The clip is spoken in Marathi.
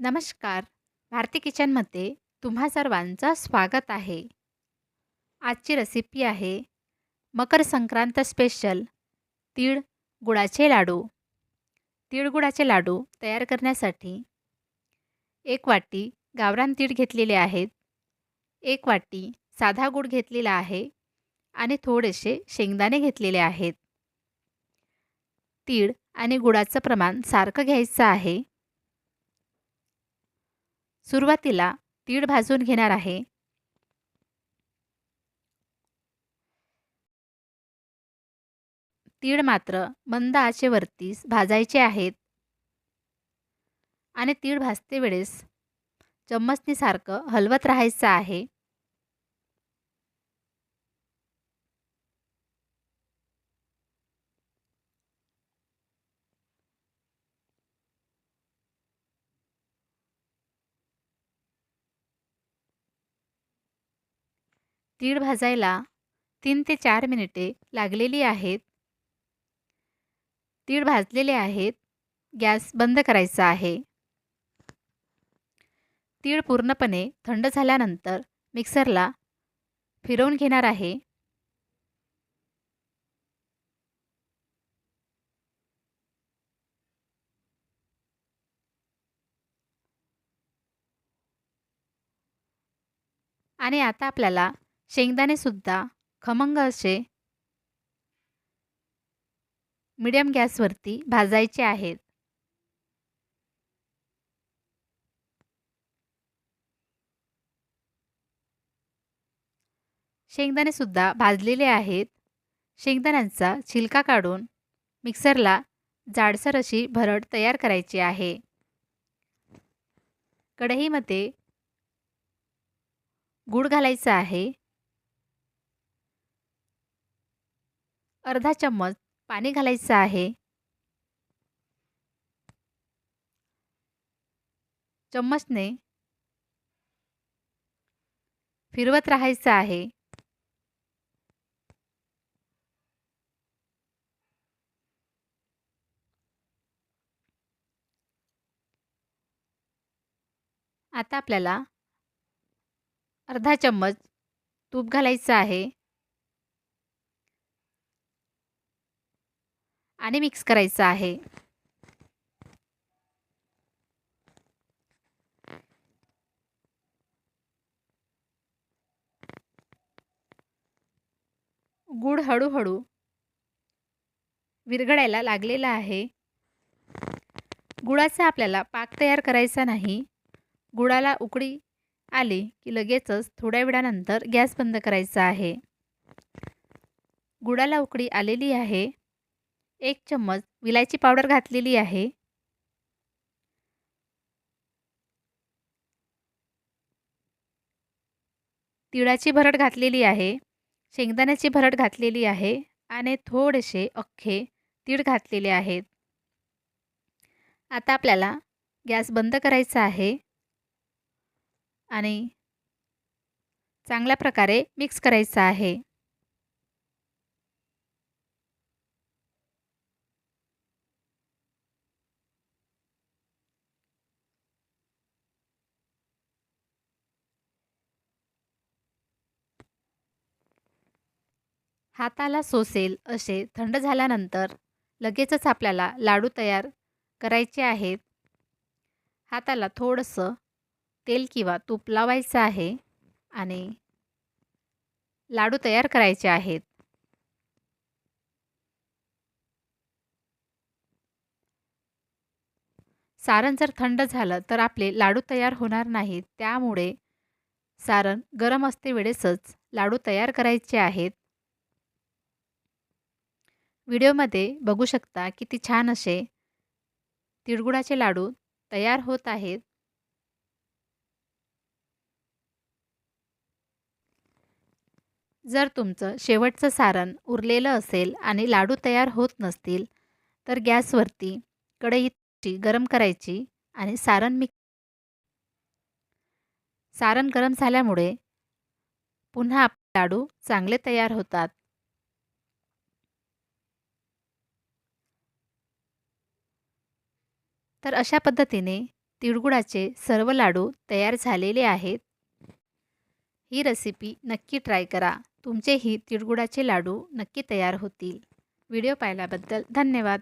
नमस्कार. भारती किचनमध्ये तुम्हा सर्वांचं स्वागत आहे. आजची रेसिपी आहे मकर संक्रांत स्पेशल तीळ गुळाचे लाडू. तीळ गुळाचे लाडू तयार करण्यासाठी एक वाटी गावरान तीळ घेतलेले आहेत. एक वाटी साधा गुळ घेतलेला आहे आणि थोडेसे शेंगदाणे घेतलेले आहेत. तीळ आणि गुळाचं प्रमाण सारखं घ्यायचं आहे. सुरुवातीला तीळ भाजून घेणार आहे. तीळ मात्र मंद आचेवरतीच भाजायचे आहेत. आणि तीळ भाजते वेळेस चम्मचनीसारखं हलवत राहायचं आहे. तीळ भाजायला तीन ते चार मिनिटे लागलेली आहेत. तीळ भाजलेले आहेत. गॅस बंद करायचा आहे. तीळ पूर्णपणे थंड झाल्यानंतर मिक्सरला फिरवून घेणार आहे. आणि आता आपल्याला शेंगदाणेसुद्धा खमंग असे मिडियम गॅसवरती भाजायचे आहेत. शेंगदाणेसुद्धा भाजलेले आहेत. शेंगदाण्यांचा छिलका काढून मिक्सरला जाडसर अशी भरड तयार करायची आहे. कढईमध्ये गूळ घालायचा आहे. अर्धा चम्मच पाणी घालायचं आहे. चम्मचने फिरवत राहायचं आहे. आता आपल्याला अर्धा चम्मच तूप घालायचं आहे. आणि मिक्स करायचं आहे. गूळ हळूहळू विरघळायला लागलेला आहे. गुळाचा आपल्याला पाक तयार करायचा नाही. गुळाला उकळी आली की लगेचच थोड्या वेळानंतर गॅस बंद करायचा आहे. गुळाला उकळी आलेली आहे. एक चम्मच विलायची पावडर घातलेली आहे. तिळाची भरड घातलेली आहे. शेंगदाण्याची भरड घातलेली आहे आणि थोडेसे अख्खे तीळ घातलेले आहेत. आता आपल्याला गॅस बंद करायचा आहे. आणि चांगल्या प्रकारे मिक्स करायचं आहे. हाताला सोसेल असे थंड झाल्यानंतर लगेचच आपल्याला लाडू तयार करायचे आहेत. हाताला थोडंसं तेल किंवा तूप लावायचं आहे आणि लाडू तयार करायचे आहेत. सारण जर थंड झालं तर आपले लाडू तयार होणार नाहीत. त्यामुळे सारण गरम असते वेळेसच लाडू तयार करायचे आहेत. व्हिडिओमध्ये बघू शकता किती छान असे तिळगुळाचे लाडू तयार होत आहेत. जर तुमचं शेवटचं सारण उरलेलं असेल आणि लाडू तयार होत नसतील तर गॅसवरती कढईची गरम करायची आणि सारण मिक्स सारण गरम झाल्यामुळे पुन्हा लाडू चांगले तयार होतात. तर अशा पद्धतीने तिळगुळाचे सर्व लाडू तयार झालेले आहेत. ही रेसिपी नक्की ट्राय करा. तुमचेही तिळगुळाचे लाडू नक्की तयार होतील. व्हिडिओ पाहिल्याबद्दल धन्यवाद.